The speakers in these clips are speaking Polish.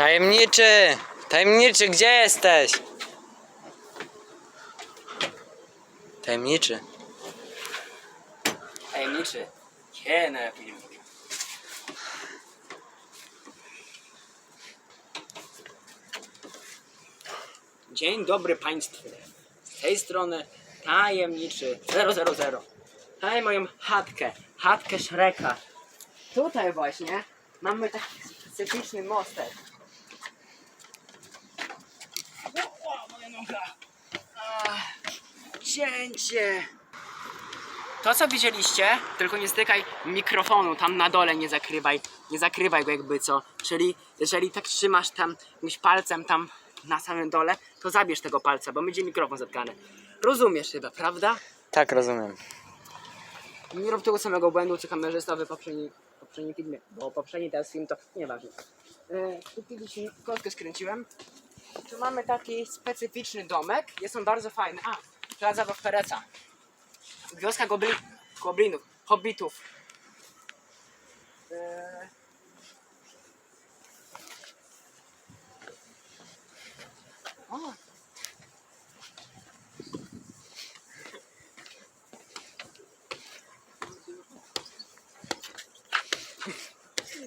Tajemniczy! Tajemniczy, gdzie jesteś? Tajemniczy. Tajemniczy. Kiene film. Dzień dobry Państwu. Z tej strony tajemniczy 000. Tutaj moją chatkę, chatkę Szreka. Tutaj właśnie mamy taki specyficzny mostek. Ach, Cięcie. To co widzieliście, tylko nie stykaj mikrofonu tam na dole, nie zakrywaj, nie zakrywaj go jakby co. Czyli jeżeli tak trzymasz tam jakimś palcem tam na samym dole, to zabierz tego palca, bo będzie mikrofon zatkany. Rozumiesz chyba, prawda? Tak, rozumiem. Nie rób tego samego błędu, co kamerzysta w poprzednim, poprzednim filmie, bo poprzedni teraz film to nieważne. E, tu kiedyś kostkę skręciłem. Tu mamy taki specyficzny domek, jest on bardzo fajny. A, plaza Wachpereca. Wioska gobli, goblinów, hobbitów.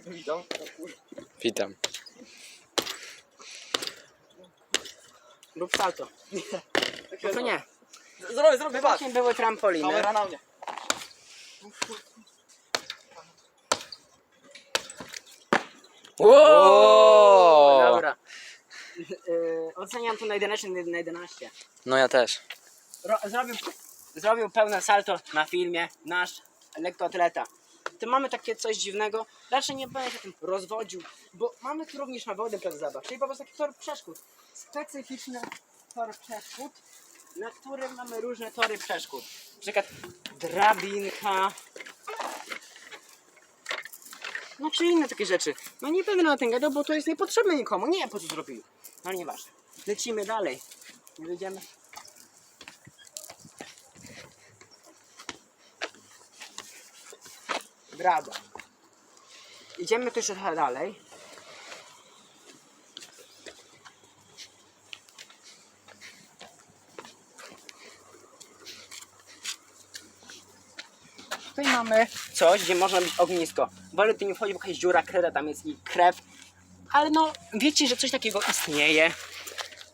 Witam. Witam. Rób salto. No to nie. Zrobię, zrobię, patrz. Właśnie były trampoliny. Kamera na mnie. Wow! Dobra. Yy, oceniam to na 11 na 11. No ja też. Ro, zrobił, zrobił pełne salto na filmie nasz lekkoatleta. Mamy takie coś dziwnego. Raczej nie będę się tym rozwodził, bo mamy tu również nawody plac zabaw, czyli po prostu taki tor przeszkód. Specyficzny tor przeszkód, na którym mamy różne tory przeszkód. Na przykład drabinka. No czy inne takie rzeczy. No nie będę na tym gadał, bo to jest niepotrzebne nikomu. Nie wiem po co zrobił. No ale nieważne. Lecimy dalej. Nie wyjdziemy. Graba. Idziemy tu trochę dalej. Tutaj mamy coś, gdzie można mieć ognisko. Wolę tu nie wchodzi, bo jakaś dziura, kreda, tam jest i krew. Ale no, wiecie, że coś takiego istnieje.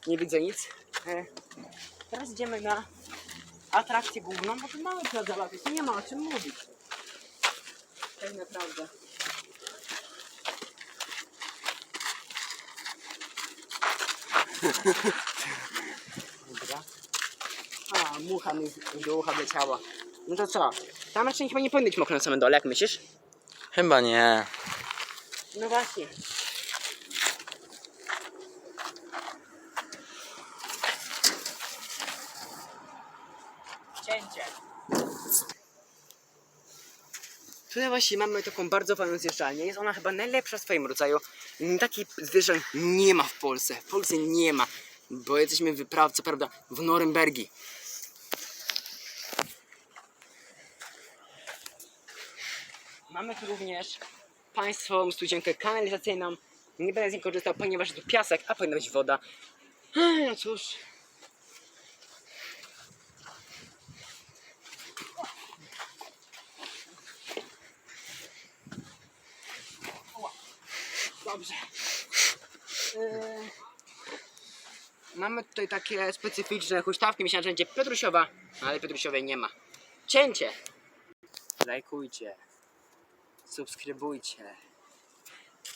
Nie widzę nic. E, teraz idziemy na atrakcję główną, bo tu mamy plac zabaw, nie ma o czym mówić. Tak naprawdę. Dobra. A, mucha mi do ucha wleciała. No to co? Tam raczej chyba nie powinno być mokro na samym dole, jak myślisz? Chyba nie. No właśnie. Cięcie. Tutaj właśnie mamy taką bardzo fajną zjeżdżalnię. Jest ona chyba najlepsza w swoim rodzaju. Takiej zjeżdżalni nie ma w Polsce. W Polsce nie ma. Bo jesteśmy wypraw, co prawda, w Norymbergi. Mamy tu również państwową studzienkę kanalizacyjną. Nie będę z niej korzystał, ponieważ to piasek, a powinna być woda. No cóż. Dobrze. Yy, Mamy tutaj takie specyficzne huśtawki. Myślałem, że będzie Piotrusiowa, ale Piotrusiowej nie ma. Cięcie. Lajkujcie subskrybujcie,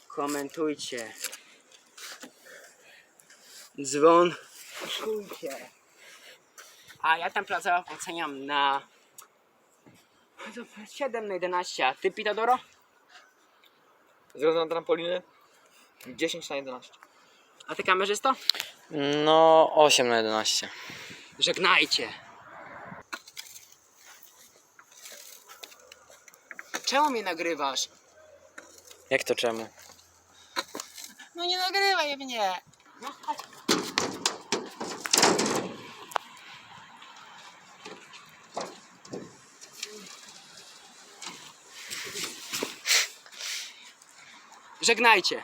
komentujcie, dzwon, czujcie. A ja tam plac oceniam na 7 na 11, a ty Pitadoro? Zrobię na trampoliny 10 na 11. A ty kamerzysto? No 8 na 11. Żegnajcie. Czemu mnie nagrywasz? Jak to czemu? No nie nagrywaj mnie. No chodź. Żegnajcie.